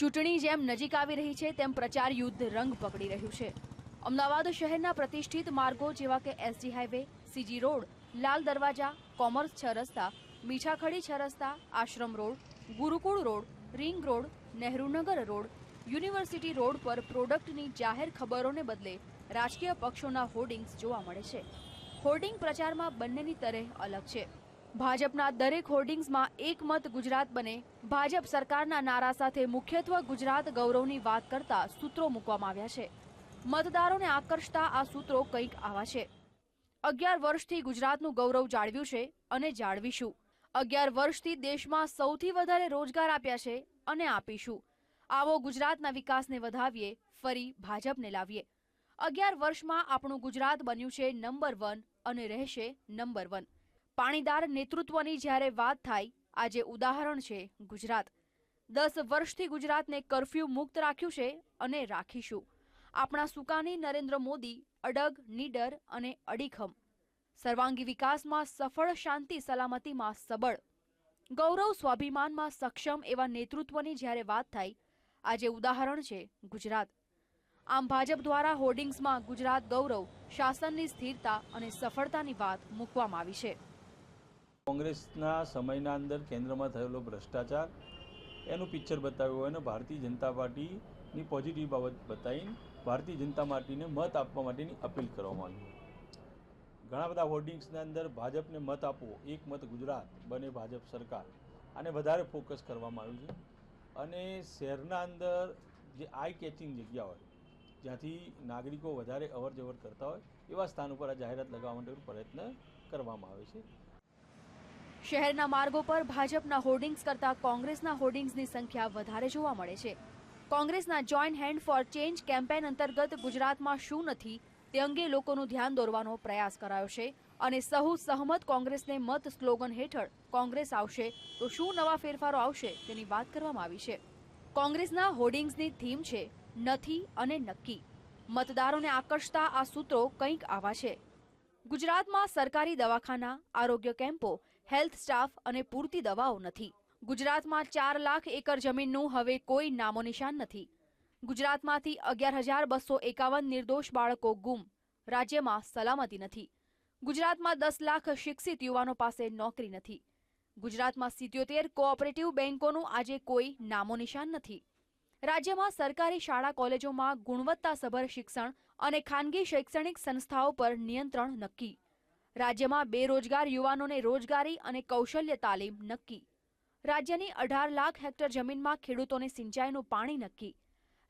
ચૂંટણી જેમ નજીક આવી રહી છે, તેમ પ્રચાર યુદ્ધ રંગ પકડી રહ્યું છે. અમદાવાદ શહેરના પ્રતિષ્ઠિત માર્ગો જેવા કે SG highway CG road Lal Darwaja, commerce છ રસ્તા, મીઠાખડી છ રસ્તા, Ashram road, Gurukul road, ring road Nehrunagar road, university road પર પ્રોડક્ટની જાહેર ખબરોને બદલે રાજકીય પક્ષોના હોર્ડિંગ્સ જોવા મળે છે. હોર્ડિંગ પ્રચારમાં બંનેની તરે અલગ છે. ભાજપના દરેક હોર્ડિંગ્સમાં એક મત ગુજરાત બને. ભાજપ સરકારના નારા સાથે મુખ્યત્વે ગુજરાત ગૌરવની વાત કરતા સૂત્રો મૂકવામાં આવ્યા છે. મતદારોને આકર્ષતા આ સૂત્રો કંઈક આવા છે. અગિયાર વર્ષથી ગુજરાતનું ગૌરવ જાળવ્યું છે અને જાળવીશું. અગિયાર વર્ષથી દેશમાં સૌથી વધારે રોજગાર આપ્યા છે અને આપીશું. આવો ગુજરાતના વિકાસને વધાવીએ, ફરી ભાજપને લાવીએ. અગિયાર વર્ષમાં આપણું ગુજરાત બન્યું છે નંબર વન અને રહેશે નંબર વન. પાણીદાર નેતૃત્વની જ્યારે વાત થાય, આજે ઉદાહરણ છે ગુજરાત. દસ વર્ષથી ગુજરાતને કરફ્યુ મુક્ત રાખ્યું છે અને રાખીશું. આપણા સુકાની નરેન્દ્ર મોદી અડગ, નીડર અને અડીખમ. સર્વાંગી વિકાસમાં સફળ, શાંતિ, સલામતીમાં સબળ. ગૌરવ, સ્વાભિમાનમાં સક્ષમ એવા નેતૃત્વની જ્યારે વાત થાય, આજે ઉદાહરણ છે ગુજરાત. આમ ભાજપ દ્વારા હોર્ડિંગ્સમાં ગુજરાત ગૌરવ, શાસનની સ્થિરતા અને સફળતાની વાત મૂકવામાં આવી છે. કોંગ્રેસના સમયના અંદર કેન્દ્રમાં થયેલો ભ્રષ્ટાચાર, એનું પિક્ચર બતાવ્યું હોય અને ભારતીય જનતા પાર્ટીની પોઝિટિવ બાબત બતાવીને ભારતીય જનતા પાર્ટીને મત આપવા માટેની અપીલ કરવામાં આવી ઘણા બધા હોર્ડિંગ્સના અંદર ભાજપને મત આપવો, એક મત ગુજરાત, બને ભાજપ સરકાર, આને વધારે ફોકસ કરવામાં આવ્યું છે. અને શહેરના અંદર જે આઈ કેચિંગ જગ્યા હોય, જ્યાંથી નાગરિકો વધારે અવર જવર કરતા હોય, એવા સ્થાન ઉપર આ જાહેરાત લગાવવા માટેનો પ્રયત્ન કરવામાં આવે છે. શહેરના માર્ગો પર ભાજપના હોર્ડિંગ્સ કરતા કોંગ્રેસના હોર્ડિંગ્સની સંખ્યા વધારે જોવા મળે છે. કોંગ્રેસના joint hand for change campaign અંતર્ગત ગુજરાતમાં શું નથી તે અંગે લોકોનું ધ્યાન દોરવાનો પ્રયાસ કરાયો છે અને સહુ સહમત કોંગ્રેસને મત સ્લોગન હેઠળ કોંગ્રેસ આવશે તો શું નવા ફેરફારો આવશે તેની વાત કરવામાં આવી છે. કોંગ્રેસના હોર્ડિંગ્સની થીમ છે, નથી અને નક્કી. મતદારોને આકર્ષતા આ સૂત્રો કંઈક આવા છે. ગુજરાતમાં સરકારી દવાખાના, આરોગ્ય કેમ્પો, હેલ્થ સ્ટાફ અને પૂરતી દવાઓ નથી. ગુજરાતમાં ચાર લાખ એકર જમીનનું હવે કોઈ નામો નિશાન નથી. ગુજરાતમાંથી અગિયાર હજાર બસો એકાવન નિર્દોષ બાળકો ગુમ. રાજ્યમાં સલામતી નથી. ગુજરાતમાં દસ લાખ શિક્ષિત યુવાનો પાસે નોકરી નથી. ગુજરાતમાં સિત્યોતેર કોઓપરેટિવ બેન્કોનું આજે કોઈ નામો નિશાન નથી. રાજ્યમાં સરકારી શાળા કોલેજોમાં ગુણવત્તાસભર શિક્ષણ અને ખાનગી શૈક્ષણિક સંસ્થાઓ પર નિયંત્રણ નક્કી. રાજ્યમાં બેરોજગાર યુવાનોને રોજગારી અને કૌશલ્ય તાલીમ નક્કી. રાજ્યની અઢાર લાખ હેક્ટર જમીનમાં ખેડૂતોને સિંચાઈનું પાણી નક્કી.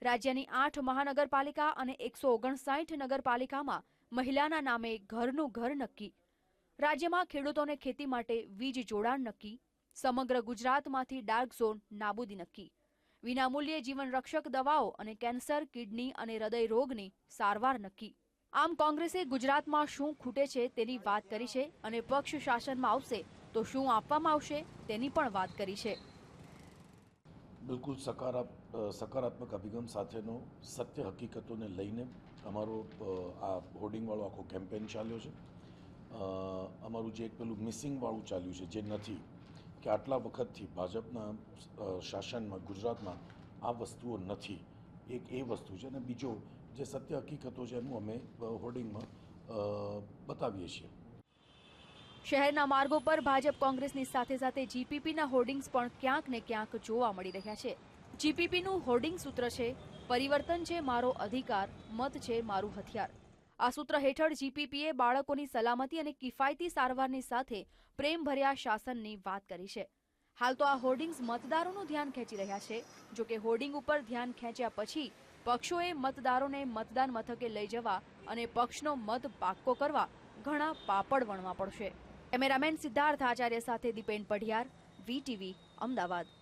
રાજ્યની આઠ મહાનગરપાલિકા અને એકસો ઓગણસાઠ નગરપાલિકામાં મહિલાના નામે ઘરનું ઘર નક્કી. રાજ્યમાં ખેડૂતોને ખેતી માટે વીજ જોડાણ નક્કી. સમગ્ર ગુજરાતમાંથી ડાર્ક ઝોન નાબૂદી નક્કી. વિનામૂલ્યે જીવન રક્ષક દવાઓ અને કેન્સર, કિડની અને હૃદય રોગની સારવાર નક્કી. આમ કોંગ્રેસે ગુજરાતમાં શું ખૂટે છે તેની વાત કરી છે અને પક્ષ શાસનમાં આવશે તો શું આપવામાં આવશે તેની પણ વાત કરી છે. બિલકુલ સકારા સકારાત્મક અભિગમ સાથેનો સત્ય હકીકતોને લઈને અમારો આ હોર્ડિંગવાળો આખો કેમ્પેન ચાલ્યો છે. અમારું જે એક પેલું મિસિંગવાળું ચાલ્યું છે જે નથી કે આટલા વખતથી ભાજપના શાસનમાં, ગુજરાતમાં આ વસ્તુઓ નથી. એક એ વસ્તુ છે અને બીજો જે સત્ય હકીકતો છે એનું અમે હોર્ડિંગમાં બતાવીએ છીએ. શહેરના માર્ગો પર ભાજપ કોંગ્રેસની સાથે સાથે જીપીપીના હોર્ડિંગ્સ પણ ક્યાંક ને ક્યાંક જોવા મળી રહ્યા છે. જીપીપીનું હોર્ડિંગ સૂત્ર છે, પરિવર્તન છે મારો અધિકાર, મત છે મારું હથિયાર. આ સૂત્ર હેઠળ જીપીપીએ બાળકોની સલામતી અને કિફાયતી સારવારની સાથે પ્રેમભર્યા શાસનની વાત કરી છે. હાલ તો આ હોર્ડિંગ્સ મતદારોનું ધ્યાન ખેંચી રહ્યા છે. જો કે હોર્ડિંગ ઉપર ધ્યાન ખેંચ્યા પછી પક્ષોએ મતદારોને મતદાન મથકે લઈ જવા અને પક્ષનો મત પાક્કો કરવા ઘણા પાપડ વણવા પડશે. કેમેરામેન સિદ્ધાર્થ આચાર્ય સાથે દીપેન પઢિયાર વીટીવી અમદાવાદ.